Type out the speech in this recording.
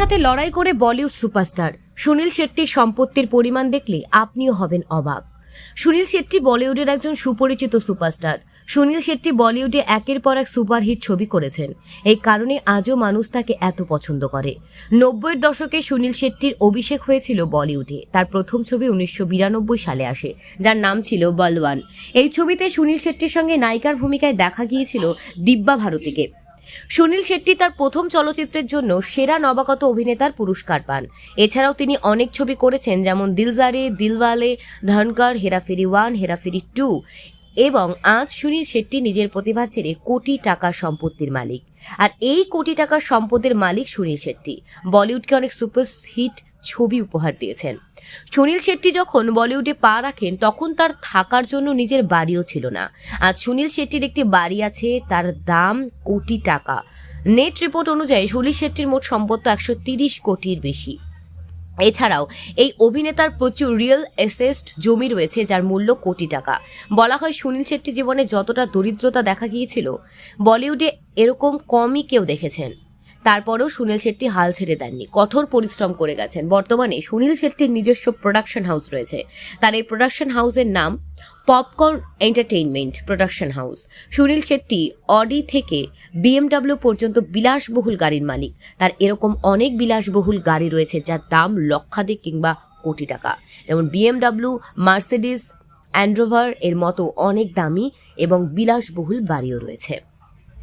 সাথে লড়াই করে বলিউড সুপারস্টার। সুনীল শেট্টির সম্পত্তির পরিমাণ দেখলে আপনিও হবেন অবাক। সুনীল শেট্টি বলিউডের একজন সুপরিচিত সুপারস্টার। সুনীল শেট্টি বলিউডে একের পর এক সুপারহিট ছবি করেছেন। এই কারণে আজও মানুষ তাকে এত পছন্দ করে। নব্বইয়ের দশকে সুনীল শেট্টির অভিষেক হয়েছিল বলিউডে। তার প্রথম ছবি উনিশশো বিরানব্বই সালে আসে, যার নাম ছিল বলওয়ান। এই ছবিতে সুনীল শেট্টির সঙ্গে নায়িকার ভূমিকায় দেখা গিয়েছিল দিব্যা ভারতীকে। সুনীল শেট্টি তার প্রথম চলচ্চিত্রের জন্য সেরা নবাগত অভিনেতার পুরস্কার পান। এছাড়াও তিনি অনেক ছবি করেছেন, যেমন দিলজারে, দিলওয়ালে, ধনকর, হেরাফেরি ওয়ান, হেরাফেরি টু এবং আজ সুনীল শেট্টি নিজের প্রতিভা ছেড়ে কোটি টাকার সম্পত্তির মালিক। আর এই কোটি টাকার সম্পদের মালিক সুনীল শেট্টি। বলিউডকে অনেক সুপার হিট ছবি উপহার দিয়েছেন। সুনীল শেট্টি যখন বলিউডে পা রাখেন, তখন তার থাকার জন্য নিজের বাড়িও ছিল না। আজ সুনীল শেট্টির একটি বাড়ি আছে, তার দাম কোটি টাকা। নেট রিপোর্ট অনুযায়ী সুনীল শেট্টির মোট সম্পত্তি একশো তিরিশ কোটির বেশি। এছাড়াও, এই অভিনেতার প্রচুর রিয়েল এসেস্ট জমি রয়েছে, যার মূল্য কোটি টাকা। বলা হয় সুনীল শেট্টি জীবনে যতটা দরিদ্রতা দেখা গিয়েছিল, বলিউডে এরকম কমই কেউ দেখেছেন। তারপরেও সুনীল শেট্টি হাল ছেড়ে দেননি, কঠোর পরিশ্রম করে গেছেন। বর্তমানে সুনীল শেট্টির নিজস্ব প্রোডাকশন হাউস রয়েছে। তার এই প্রোডাকশন হাউসের নাম Popcorn Entertainment production house Sunil Shetty Audi থেকে বিএমডাব্লিউ পর্যন্ত বিলাসবহুল গাড়ির মালিক। তার এরকম অনেক বিলাসবহুল গাড়ি রয়েছে যার দাম লক্ষাধিক কিংবা কোটি টাকা। যেমন বিএমডাব্লিউ মার্সিডিস অ্যান্ড্রোভার এর মতো অনেক দামি এবং বিলাসবহুল বাড়িও রয়েছে।